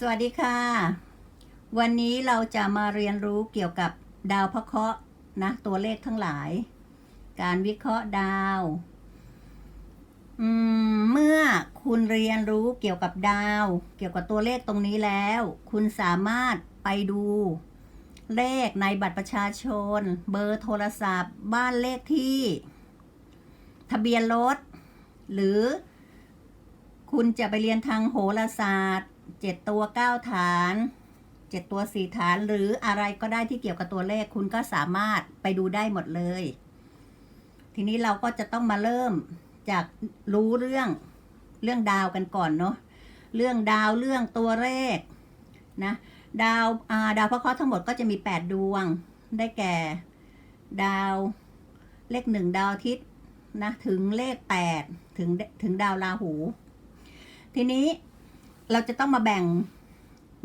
สวัสดีค่ะ วันนี้เราจะมาเรียนรู้เกี่ยวกับดาวพระเคราะห์นะตัวเลขทั้งหลาย การวิเคราะห์ดาวมเมื่อคุณเรียนรู้เกี่ยวกับดาว เกี่ยวกับตัวเลขตรงนี้แล้ว คุณสามารถไปดู เลขในบัตรประชาชน เบอร์โทรศัพท์ บ้านเลขที่ ทะเบียนรถ หรือ คุณจะไปเรียนทางโหราศาสตร์ เจ็ดตัวเก้าฐานเจ็ดตัวสี่ฐานหรืออะไรก็ได้ที่เกี่ยวกับตัวเลขคุณก็สามารถไปดูได้หมดเลย ทีนี้เราก็จะต้องมาเริ่มจากรู้เรื่องเรื่องดาวกันก่อนเนาะเรื่องดาวเรื่องตัวเลขนะดาวาดาวพระเคราะห์ทั้งหมดก็จะมี 8 ดวง ได้แก่ ดาวเลขหนึ่งดาวอาทิตย์นะถึงเลข 8 ถึงถึงดาวราหู ทีนี้ เราจะต้องมาแบ่ง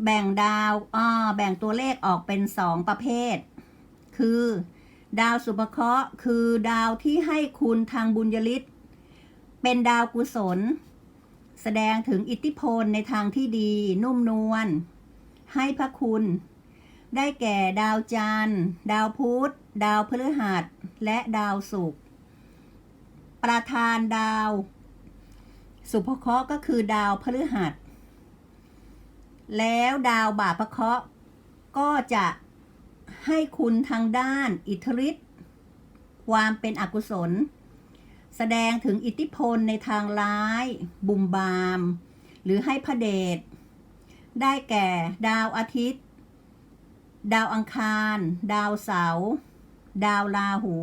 แบ่งดาวอ่าแบ่งตัวเลขออกเป็นสองประเภท คือ ดาวสุภเคราะห์คือดาวที่ให้คุณทางบุญยฤทธิ์เป็นดาวกุศล แสดงถึงอิทธิพลในทางที่ดี นุ่มนวลให้พระคุณ ได้แก่ดาวจันทร์ ดาวพุธ ดาวพฤหัส และดาวศุกร์ประธานดาว สุภเคราะห์ก็คือดาวพฤหัส แล้วดาวบาปะเคราะห์ก็จะให้คุณทางด้านอิทธิฤทธิ์ความเป็นอกุศล แสดงถึงอิทธิพลในทางร้าย บุมบาม หรือให้พระเดชได้แก่ดาวอาทิตย์ ดาวอังคาร ดาวเสาร์ดาวราหู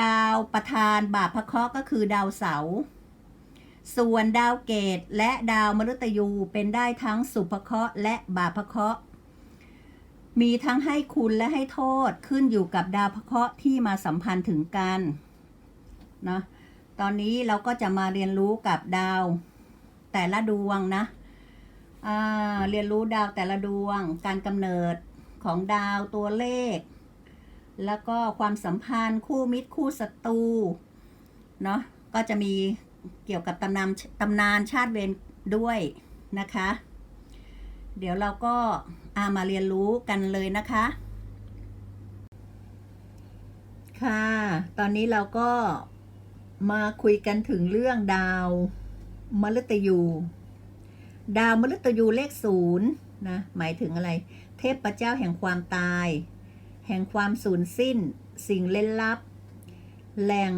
ดาวประธานบาปพระเคราะห์ก็คือดาวเสาร์ ส่วนดาวเกตและดาวมฤตยูเป็นได้ทั้งสุภเคราะห์และบาปเคราะห์ มีทั้งให้คุณและให้โทษขึ้นอยู่กับดาวพเคราะห์ที่มาสัมพันธ์ถึงกันนะตอนนี้เราก็จะมาเรียนรู้กับดาวแต่ละดวงนะเรียนรู้ดาวแต่ละดวง การกำเนิดของดาวตัวเลข แล้วก็ความสัมพันธ์คู่มิตรคู่ศัตรูเนาะก็จะมี เกี่ยวกับตำนานตำนานชาติเวรด้วยนะคะ เดี๋ยวเราก็ามาเรียนรู้กันเลยนะคะ ค่ะ ตอนนี้เราก็มาคุยกันถึงเรื่องดาวมฤตยู ดาวมฤตยูเลขศูนย์นะหมายถึงอะไร เทพเจ้าแห่งความตาย แห่งความสูญสิ้น สิ่งเล่นลับ แหล่ง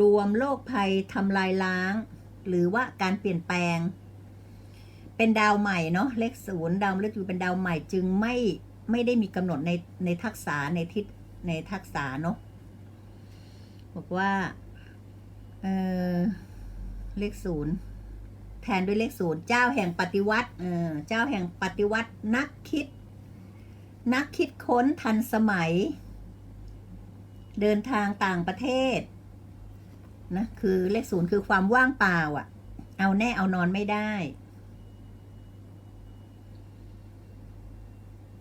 รวมโรคภัยทำลายล้าง หรือว่าการเปลี่ยนแปลง เป็นดาวใหม่เนาะเลขศูนย์ดาวมฤตยูเป็นดาวใหม่จึงไม่ไม่ได้มีกำหนดในในทักษะในทิศในทักษะเนาะบอกว่าเออเลขศูนย์แทนด้วยเลขศูนย์เจ้าแห่งปฏิวัติเออเจ้าแห่งปฏิวัตินักคิด นักคิดค้นทันสมัย เดินทางต่างประเทศนะคือเลขศูนย์คือความว่างเปล่าอะ่ะ เอาแน่เอานอนไม่ได้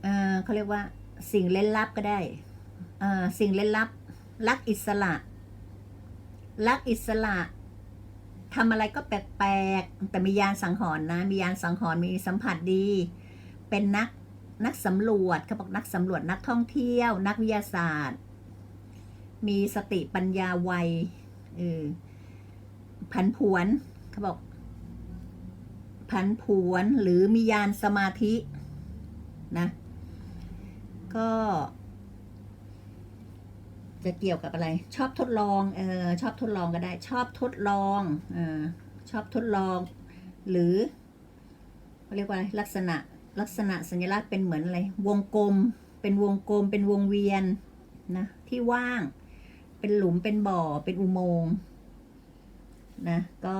เออเขาเรียกว่าสิ่งเล่นลับก็ได้เออสิ่งเล่นลับ รักอิสระ รักอิสระทำอะไรก็แปลกๆ แต่มียานสังหรณ์นะ มียานสังหรณ์มีสัมผัสดี เป็นนักนักสำรวจเขาบอกนักสำรวจนักท่องเที่ยว นักวิทยาศาสตร์ มีสติปัญญาไวเออผันผวนเขาบอกผันผวนหรือมียานสมาธินะ ก็ จะเกี่ยวกับอะไร ชอบทดลองเออชอบทดลองก็ได้ ชอบทดลองเออชอบทดลอง หรือเขาเรียกว่าอะไรลักษณะลักษณะสัญลักษณ์เป็นเหมือนอะไร วงกลม เป็นวงกลม เป็นวงเวียนนะที่ว่าง เป็นหลุมเป็นบ่อเป็นอุโมงค์นะ ก็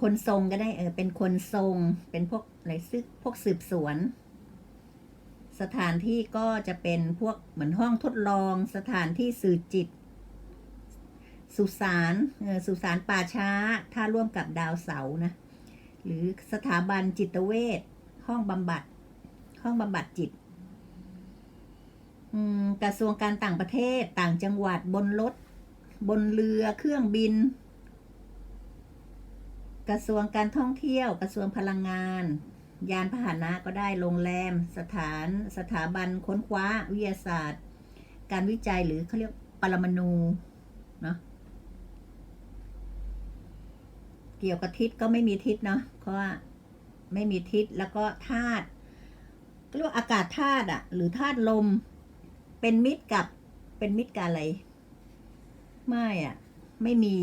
คนทรงก็ได้เออเป็นคนทรงเป็นพวกอะไรซึกพวกสืบสวน สถานที่ก็จะเป็นพวกเหมือนห้องทดลองสถานที่สื่อจิต สุสานเออสุสานป่าช้า ถ้าร่วมกับดาวเสาร์นะ หรือสถาบันจิตเวชห้องบำบัด ห้องบำบัดจิต กระทรวงการต่างประเทศต่างจังหวัดบนรถ บนเรือเครื่องบิน กระทรวงการท่องเที่ยว กระทรวงพลังงาน ยานพาหนะก็ได้โรงแรม สถานสถาบันค้นคว้าวิทยาศาสตร์ การวิจัยหรือเขาเรียกปรมาณูเนาะเกี่ยวกับทิศก็ไม่มีทิศเนาะเพราะว่าไม่มีทิศแล้วก็ธาตุก็เรียกว่าอากาศธาตุอะหรือธาตุลม เป็นมิตรกับเป็นมิตรกับอะไร ไม่อะไม่มี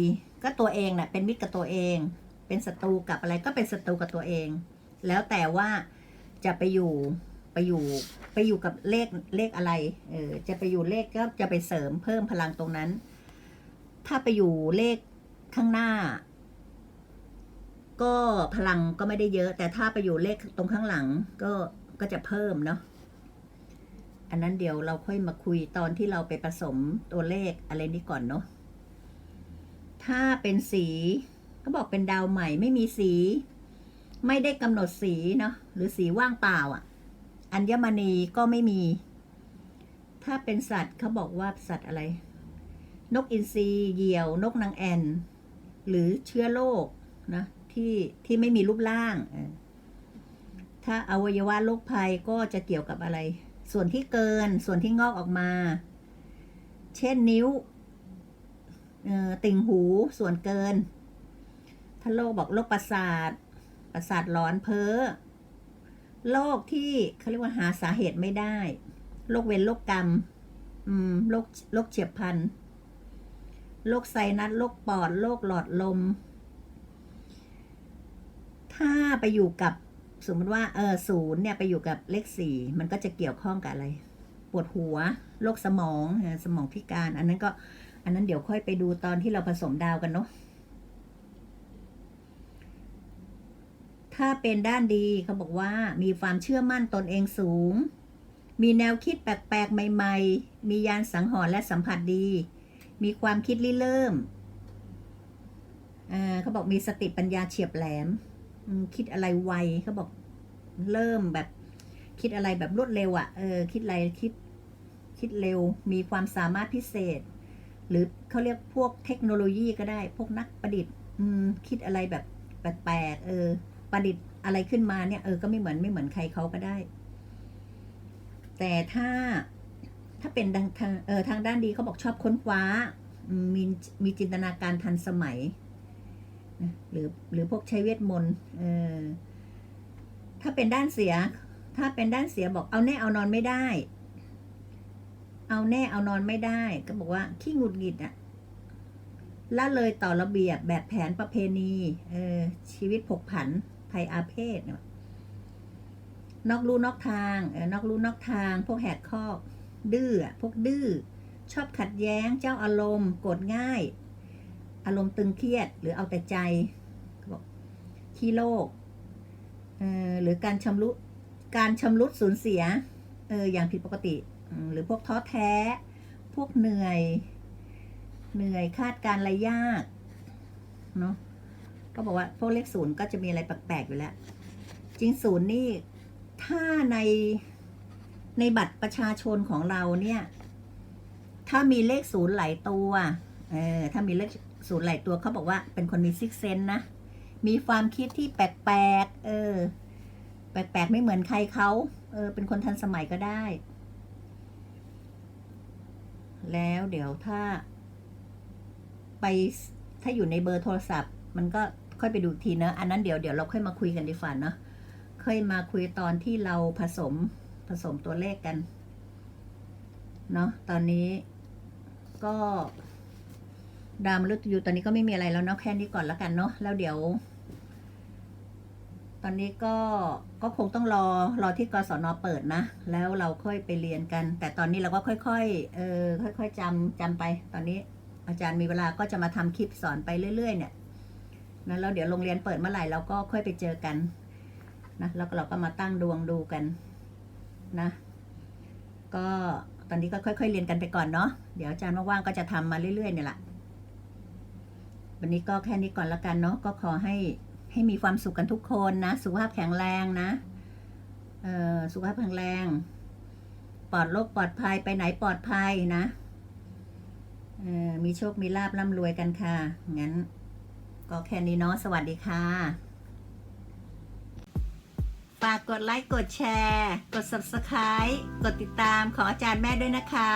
ก็ตัวเองน่ะ เป็นมิตรกับตัวเอง เป็นศัตรูกับอะไรก็เป็นศัตรูกับตัวเอง แล้วแต่ว่าจะไปอยู่ไปอยู่ไปอยู่กับเลขเลขอะไร เออ จะไปอยู่เลขก็จะไปเสริมเพิ่มพลังตรงนั้น ถ้าไปอยู่เลขข้างหน้า ก็พลังก็ไม่ได้เยอะ แต่ถ้าไปอยู่เลขตรงข้างหลังก็ก็จะเพิ่มเนาะ อันนั้นเดี๋ยวเราค่อยมาคุยตอนที่เราไปผสมตัวเลขอะไรนี้ก่อนเนาะถ้าเป็นสีเขาบอกเป็นดาวใหม่ไม่มีสี ไม่ได้กำหนดสีเนาะหรือสีว่างเปล่าอะ่ะ อัญมณีก็ไม่มี ถ้าเป็นสัตว์เขาบอกว่าสัตว์อะไร นกอินทรีเหยี่ยวนกนางแอ่นหรือเชื้อโรคนะที่ที่ไม่มีรูปร่าง ถ้าอวัยวะโรคภัยก็จะเกี่ยวกับอะไร ส่วนที่เกินส่วนที่งอกออกมา เช่นนิ้วติ่งหูส่วนเกิน ถ้าโรคบอกโรคประสาท ประสาทหลอนเพ้อโรคที่เขาเรียกว่าหาสาเหตุไม่ได้ โรคเวรโรคกรรม อืมโรคโรคเฉียบพลันโรคไซนัสโรคปอดโรคหลอดลม ถ้าไปอยู่กับ สมมติว่าเออศูนย์เนี่ยไปอยู่กับเลขสี่มันก็จะเกี่ยวข้องกับอะไร ปวดหัวโรคสมองสมองพิการ อันนั้นก็ อันนั้นเดี๋ยวค่อยไปดูตอนที่เราผสมดาวกันเนาะถ้าเป็นด้านดีเขาบอกว่ามีความเชื่อมั่นตนเองสูง มีแนวคิดแปลกๆ ใหม่ ๆ มียานสังหรณ์และสัมผัสดี มีความคิดริเริ่มเขาบอกมีสติปัญญาเฉียบแหลม คิดอะไรไวเขาบอกเริ่มแบบ คิดอะไรแบบรวดเร็วอะ่ะเออคิดอะไรคิดคิดเร็วมีความสามารถพิเศษ หรือเขาเรียกพวกเทคโนโลยีก็ได้ พวกนักประดิษฐ์อืมคิดอะไรแบบแปลกๆเออ ประดิษฐ์อะไรขึ้นมาเนี่ยเออก็ไม่เหมือนไม่เหมือนใครเขาก็ได้ แต่ถ้าถ้าเป็นทางทางเออทางด้านดีเขาบอกชอบค้นคว้ามีมีจินตนาการทันสมัย หรือหรือพวกใช้เวทมนต์เออถ้าเป็นด้านเสีย ถ้าเป็นด้านเสียบอกเอาแน่เอานอนไม่ได้ เอาแน่เอานอนไม่ได้ ก็บอกว่าขี้หงุดหงิดอะละเลยต่อระเบียบแบบแผนประเพณีเออชีวิตผกผันภัยอาเพศนอกลู่นอกทางเออนอกลู่นอกทาง พวกแหกข้อกดื้อพวกดื้อชอบขัดแย้งเจ้าอารมณ์โกรธง่าย อารมณ์ตึงเครียดหรือเอาแต่ใจบอกขี้โลกเออหรือการชำรุการชำรุดสูญเสียเอออย่างผิดปกติ หรือพวกท้อแท้ พวกเหนื่อย เหนื่อยคาดการณ์อะไรยากเนาะก็บอกว่าพวกเลขศูนย์ก็จะมีอะไรแปลกๆอยู่แล้ว จริงศูนย์นี่ถ้าในในบัตรประชาชนของเราเนี่ย ถ้ามีเลขศูนย์หลายตัว เออ ถ้ามีเลข ศูนย์หลายตัวเขาบอกว่าเป็นคนมีซิกเซนนะ มีความคิดที่แปลกๆ เออ แปลกๆ ไม่เหมือนใครเขา เออ เป็นคนทันสมัยก็ได้ แล้วเดี๋ยวถ้า ไปถ้าอยู่ในเบอร์โทรศัพท์ มันก็ค่อยไปดูทีนะอันนั้นเดี๋ยวเดี๋ยวเราค่อยมาคุยกันดีฝ่าเนาะค่อยมาคุยตอนที่เราผสมผสมตัวเลขกัน เนาะตอนนี้ก็ ดาวมฤตยูตอนนี้ก็ไม่มีอะไรแล้วเนาะแค่นี้ก่อนแล้วกันเนาะแล้วเดี๋ยว ตอนนี้ก็ก็คงต้องรอรอที่กศนเปิดนะ แล้วเราค่อยไปเรียนกัน แต่ตอนนี้เราก็ค่อยๆเออค่อย ๆจำจำไป ตอนนี้อาจารย์มีเวลาก็จะมาทำคลิปสอนไปเรื่อย ๆ เนี่ยนะแล้วเดี๋ยวโรงเรียนเปิดเมื่อไหร่เราก็ค่อยไปเจอกันนะแล้วเราก็มาตั้งดวงดูกันนะ ก็ตอนนี้ก็ค่อย ๆ เรียนกันไปก่อนเนาะเดี๋ยวอาจารย์ว่างๆก็จะทำมาเรื่อยๆเนี่ยแหละ วันนี้ก็แค่นี้ก่อนละกันเนาะก็ขอให้ให้มีความสุขกันทุกคนนะ สุขภาพแข็งแรงนะเออสุขภาพแข็งแรง ปลอดโรคปลอดภัยไปไหนปลอดภัยนะเออมีโชคมีลาบร่ำรวยกันค่ะงั้น ก็แค่นี้เนาะสวัสดีค่ะฝากกดไลค์ กดแชร์ กด subscribe กดติดตามของอาจารย์แม่ด้วยนะคะ